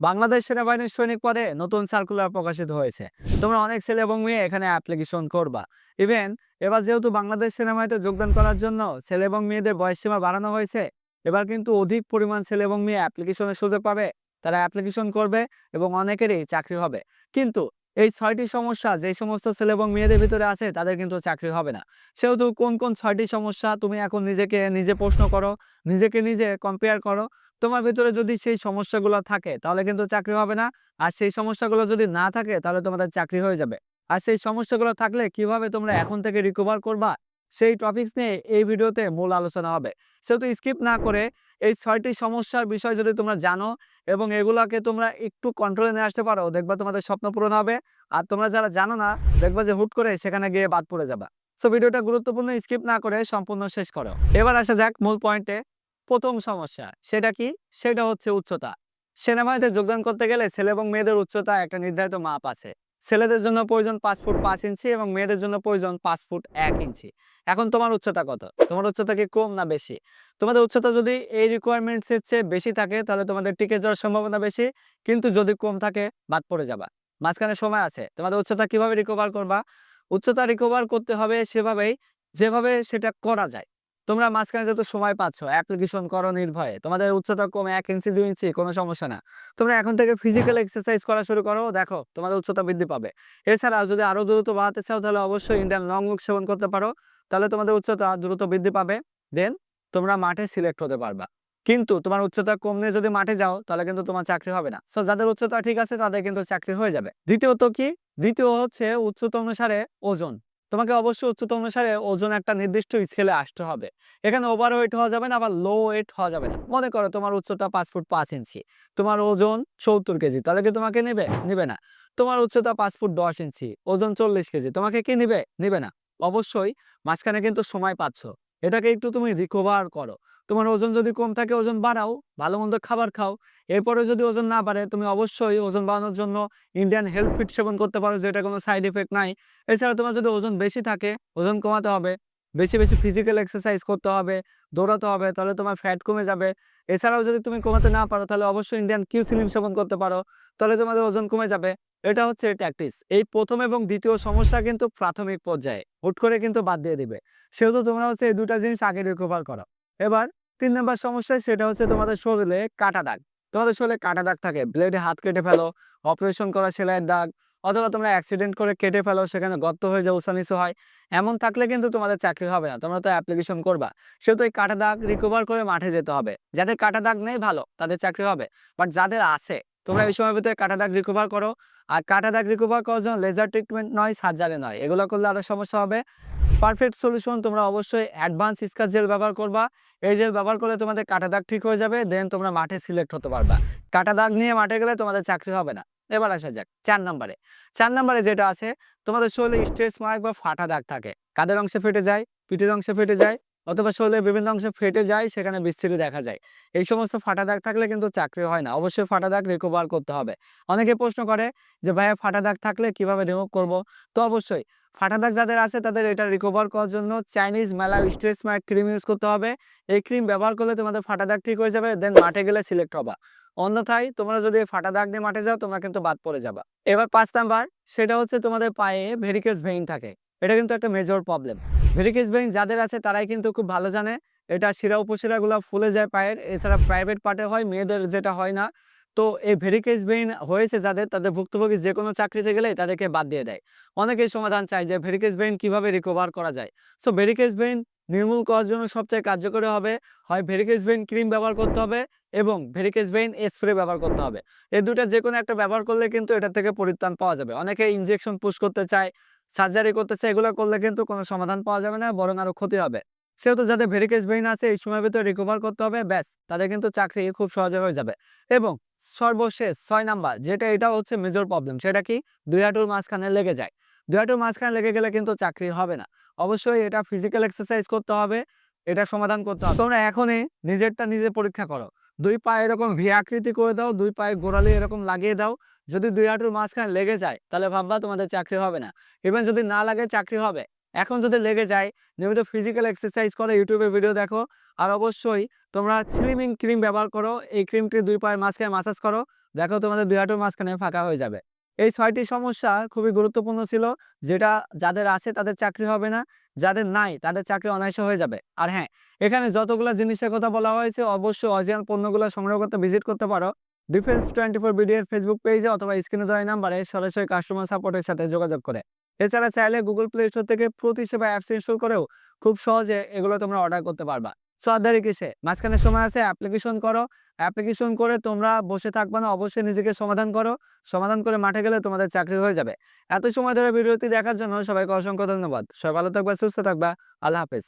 বাংলাদেশ সেনাবাহিনীর সৈনিক পদে নতুন সার্কুলার প্রকাশিত হয়েছে। তোমরা অনেক ছেলে এবং মেয়ে এখানে অ্যাপ্লিকেশন করবা। ইভেন এবার যেহেতু বাংলাদেশ সেনাবাহিনীতে যোগদান করার জন্য ছেলে এবং মেয়েদের বয়স সীমা বাড়ানো হয়েছে, এবার কিন্তু অধিক পরিমাণ ছেলে এবং মেয়ে অ্যাপ্লিকেশনের সুযোগ পাবে। তারা অ্যাপ্লিকেশন করবে এবং অনেকেরই চাকরি হবে। কিন্তু এই ছয়টি সমস্যা যে সমস্ত ছেলে এবং মেয়েদের ভিতরে আছে, তাদের কিন্তু চাকরি হবে না। সেহেতু কোন কোন ছয়টি সমস্যা তুমি এখন নিজেকে নিজে প্রশ্ন করো, নিজেকে নিজে কম্পেয়ার করো। তোমার ভিতরে যদি সেই সমস্যাগুলো থাকে, তাহলে কিন্তু চাকরি হবে না। আর সেই সমস্যাগুলো যদি না থাকে, তাহলে তোমাদের চাকরি হয়ে যাবে। আর সেই সমস্যাগুলো থাকলে কীভাবে তোমরা এখন থেকে রিকভার করবা? সেই টপিকস নিয়ে এই ভিডিওতে মূল আলোচনা হবে। সেহেতু স্কিপ না করে এই ছয়টি সমস্যার বিষয় যদি তোমরা জানো এবং এগুলাকে তোমরা একটু কন্ট্রোলে নিয়ে আসতে পারো, দেখবা তোমাদের স্বপ্ন পূরণ হবে। আর তোমরা যারা জানো না, দেখবা যে হুট করে সেখানে গিয়ে বাদ পড়ে যাবা। সো, ভিডিওটা গুরুত্বপূর্ণ স্কিপ না করে সম্পূর্ণ শেষ করো। এবার আসা যাক মূল পয়েন্টে প্রথম সমস্যা, সেটা কি? সেটা হচ্ছে উচ্চতা। সেনাবাহিনীতে যোগদান করতে গেলে ছেলে এবং মেয়েদের উচ্চতা একটা নির্ধারিত মাপ আছে। ছেলেদের জন্য প্রয়োজন পাঁচ ফুট পাঁচ ইঞ্চি এবং মেয়েদের জন্য প্রয়োজন পাঁচ ফুট এক ইঞ্চি। এখন তোমার উচ্চতা কত? তোমার উচ্চতা কি কম না বেশি? তোমাদের উচ্চতা যদি এই রিকোয়ারমেন্টস এর চেয়ে বেশি থাকে, তাহলে তোমাদের টিকে যাওয়ার সম্ভাবনা বেশি। কিন্তু যদি কম থাকে, বাদ পড়ে যাবা। মাঝখানে সময় আছে। তোমাদের উচ্চতা কীভাবে রিকভার করবা? উচ্চতা রিকভার করতে হবে সেভাবেই, যেভাবে সেটা করা যায়। তোমরা মাঝখানে যত সময় পাচ্ছ অ্যাপ্লিকেশন করো নির্ভয়ে। তোমাদের উচ্চতা কমে এক ইঞ্চি দুই ইঞ্চি কোনো সমস্যা না। তোমরা এখন থেকে ফিজিক্যাল এক্সারসাইজ করা শুরু করো দেখো তোমাদের উচ্চতা বৃদ্ধি পাবে। এছাড়াও যদি আরও দ্রুত বাড়াতে চাও তাহলে অবশ্যই ইন্ডিয়ান লং বুক সেবন করতে পারো তাহলে তোমাদের উচ্চতা দ্রুত বৃদ্ধি পাবে। দেন তোমরা মাঠে সিলেক্ট হতে পারবা। কিন্তু তোমার উচ্চতা কম নিয়ে যদি মাঠে যাও তাহলে কিন্তু তোমার চাকরি হবে না। সো যাদের উচ্চতা ঠিক আছে তাদের কিন্তু চাকরি হয়ে যাবে। দ্বিতীয়ত কি? দ্বিতীয় হচ্ছে উচ্চতা অনুসারে ওজন। তোমাকে অবশ্যই উচ্চতা অনুসারে ওজন একটা নির্দিষ্ট স্কেলে আসতে হবে। এখানে ওভার ওয়েট হওয়া যাবে না, আবার লো ওয়েট হওয়া যাবে না। মনে করো তোমার উচ্চতা পাঁচ ফুট পাঁচ ইঞ্চি। তোমার ওজন সত্তর কেজি, তাহলে কি তোমাকে নেবে? নেবে না। তোমার উচ্চতা পাঁচ ফুট দশ ইঞ্চি, ওজন চল্লিশ কেজি, তোমাকে কি নিবে? নিবে না। অবশ্যই মাঝখানে কিন্তু সময় পাচ্ছ। এটাকে একটু তুমি রিকভার করো। তোমার ওজন যদি কম থাকে, ওজন বাড়াও, ভালো মন্দ খাবার খাও। এরপরে যদি ওজন না বাড়ে, তুমি অবশ্যই ওজন বাড়ানোর জন্য ইন্ডিয়ান হেলথ ফিট সেবন করতে পারো, যেটা কোনো সাইড এফেক্ট নাই। এছাড়া তোমার যদি ওজন বেশি থাকে, ওজন কমাতে হবে। বেশি বেশি ফিজিক্যাল এক্সারসাইজ করতে হবে, দৌড়াতে হবে, তাহলে তোমার ফ্যাট কমে যাবে। এছাড়াও যদি তুমি কমাতে না পারো, তাহলে অবশ্যই ইন্ডিয়ান কিউ সিলিম সেবন করতে পারো, তাহলে তোমাদের ওজন কমে যাবে। এটা হচ্ছে ট্যাকটিস এই প্রথম এবং দ্বিতীয় সমস্যা কিন্তু প্রাথমিক পর্যায়ে। হুট করে কিন্তু বাদ দিয়ে দিবে। সেহেতু তোমরা হচ্ছে এই দুটা জিনিস আগে রিকভার করো। এবার তিন নম্বর সমস্যা সেটা হচ্ছে তোমাদের শরীরে কাটা দাগ। তোমাদের শরীরে কাটা দাগ থাকে। ব্লেডে হাত কেটে ফেলো অপারেশন করা সেলাইয়ের দাগ, অথবা তোমরা অ্যাক্সিডেন্ট করে কেটে ফেলো, সেখানে গর্ত হয়ে যায় উঁচানিচু হয়। এমন থাকলে কিন্তু তোমাদের চাকরি হবে না। তোমরা তো অ্যাপ্লিকেশন করবা। সেহেতু এই কাটা দাগ রিকভার করে মাঠে যেতে হবে। যাদের কাটা দাগ নেই ভালো, তাদের চাকরি হবে। বাট যাদের আছে তোমরা এই সময়ের ভিতরে কাটা দাগ রিকভার করো। আর কাটা দাগ রিকভার করার জন্য লেজার ট্রিটমেন্ট নয় সার্জারি নয়। এগুলো করলে আরও সমস্যা হবে। পারফেক্ট সলিউশন তোমরা অবশ্যই অ্যাডভান্স স্কার জেল ব্যবহার করবা। এই জেল ব্যবহার করলে তোমাদের কাটা দাগ ঠিক হয়ে যাবে দেন তোমরা মাঠে সিলেক্ট হতে পারবা। কাটা দাগ নিয়ে মাঠে গেলে তোমাদের চাকরি হবে না। এবার আসা যাক, চার নম্বরে। চার নম্বরে যেটা আছে, তোমাদের শরীরে স্ট্রেস মার্ক বা ফাটা দাগ থাকে। কাদের অংশে ফেটে যায়? পিঠের অংশে ফেটে যায়। অথবা শরীরের বিভিন্ন অংশে ফেটে যায়, সেখানে বিস্তৃতি দেখা যায়। এই সমস্ত ফাটা দাগ থাকলে কিন্তু চাকরি হয় না। অবশ্যই ফাটা দাগ রিকভার করতে হবে। অনেকে প্রশ্ন করে যে, ভাইয়া, ফাটা দাগ থাকলে কীভাবে রিমুভ করব? তো অবশ্যই, ফাটা দাগ যাদের আছে, তাদের এটা রিকভার করার জন্য চাইনিজ মেলা স্ট্রেস মার্ক ক্রিম ইউজ করতে হবে। এই ক্রিম ব্যবহার করলে তোমাদের ফাটা দাগ ঠিক হয়ে যাবে দেন মাঠে গেলে সিলেক্ট হবা। অন্যথায়, তোমরা যদি ফাটা দাগ নিয়ে মাঠে যাও, তোমরা কিন্তু বাদ পড়ে যাবা। এবার পাঁচ নাম্বার সেটা হচ্ছে তোমাদের পায়ে ভেরিকেজ ভেইন থাকে। এটা কিন্তু একটা মেজর প্রবলেম ভেরিকেজ ভেইন যাদের আছে, তারাই কিন্তু খুব ভালো জানে। এটা শিরা উপশিরাগুলো ফুলে যায় পায়ের। এছাড়া প্রাইভেট পার্টে হয়, মেয়েদের যেটা হয় না। তো এই ভেরিকেজ ভেইন হয়েছে যাদের, তাদের ভুক্তভোগী যে কোনো চাকরিতে গেলে তাদেরকে বাদ দিয়ে দেয়। অনেকেই সমাধান চায় যে ভেরিকেজ ভেইন কীভাবে রিকভার করা যায়। সো ভেরিকেজ ভেইন নির্মূল করার জন্য সবচেয়ে কার্যকরী হবে, হয় ভেরিকেজ ভেইন ক্রিম ব্যবহার করতে হবে এবং ভেরিকেজ ভেইন স্প্রে ব্যবহার করতে হবে। এই দুটা যে কোনো একটা ব্যবহার করলে কিন্তু এটা থেকে পরিত্রাণ পাওয়া যাবে। অনেকে ইনজেকশন পুশ করতে চায় সার্জারি করতে চায় এগুলো করলে কিন্তু কোনো সমাধান পাওয়া যাবে না, বরং আরও ক্ষতি হবে। সেহেতু যাদের ভেরিকেজ ভেইন আছে, এই সময়ের ভিতরে রিকভার করতে হবে, ব্যাস, তাদের কিন্তু চাকরি খুব সহজে হয়ে যাবে। এবং সর্বশেষ ছয় নাম্বার, যেটা এটা হচ্ছে মেজর প্রবলেম সেটা কি? দুই হাঁটুর মাঝখানে লেগে যায়। দুই হাঁটুর মাঝখানে লেগে গেলে কিন্তু চাকরি হবে না। অবশ্যই এটা ফিজিক্যাল এক্সারসাইজ করতে হবে, এটা সমাধান করতে হবে। তোমরা এখনই নিজেরটা নিজে পরীক্ষা করো। দুই পায়ে এরকম ভি আকৃতি করে দাও, দুই পায়ে গোড়ালি এরকম লাগিয়ে দাও। যদি দুই হাঁটুর মাঝখানে লেগে যায়, তাহলে ভাববা তোমাদের চাকরি হবে না। ইভেন যদি না লাগে, চাকরি হবে। এখন যদি লেগে যায়, নিয়মিত ফিজিক্যাল এক্সারসাইজ করো ইউটিউবে ভিডিও দেখো। আর অবশ্যই তোমরা স্লিমিং ক্রিম ব্যবহার করো। এই ক্রিমটি দুই পায়ের মাঝখানে মাসাজ করো। দেখো তোমাদের দুই হাঁটুর মাঝখানে ফাঁকা হয়ে যাবে। এই ছয়টি সমস্যা খুবই গুরুত্বপূর্ণ ছিল। যেটা যাদের আছে তাদের চাকরি হবে না, যাদের নাই তাদের চাকরি অনায়াসে হয়ে যাবে। আর হ্যাঁ এখানে যতগুলো জিনিসের কথা বলা হয়েছে, অবশ্যই অরিজিনাল পণ্যগুলো সংগ্রহ করতে ভিজিট করতে পারো। ডিফেন্স টোয়েন্টি ফোর বিডিএর ফেসবুক পেজে অথবা স্ক্রিনে দেওয়া নাম্বারে সরাসরি কাস্টমার সাপোর্টের সাথে যোগাযোগ করে। এছাড়া চাইলে গুগল প্লে স্টোর থেকে প্রতি সেবা অ্যাপস ইনস্টল করেও খুব সহজে এগুলো তোমরা অর্ডার করতে পারবা। সো আর কিসে মাঝখানে সময় আছে অ্যাপ্লিকেশন করো। অ্যাপ্লিকেশন করে তোমরা বসে থাকবে না, অবশ্যই নিজেকে সমাধান করো। সমাধান করে মাঠে গেলে তোমাদের চাকরি হয়ে যাবে। এত সময় ধরে ভিডিওটি দেখার জন্য সবাইকে অসংখ্য ধন্যবাদ। সবাই ভালো থাকবা, সুস্থ থাকবা। আল্লাহ হাফেজ।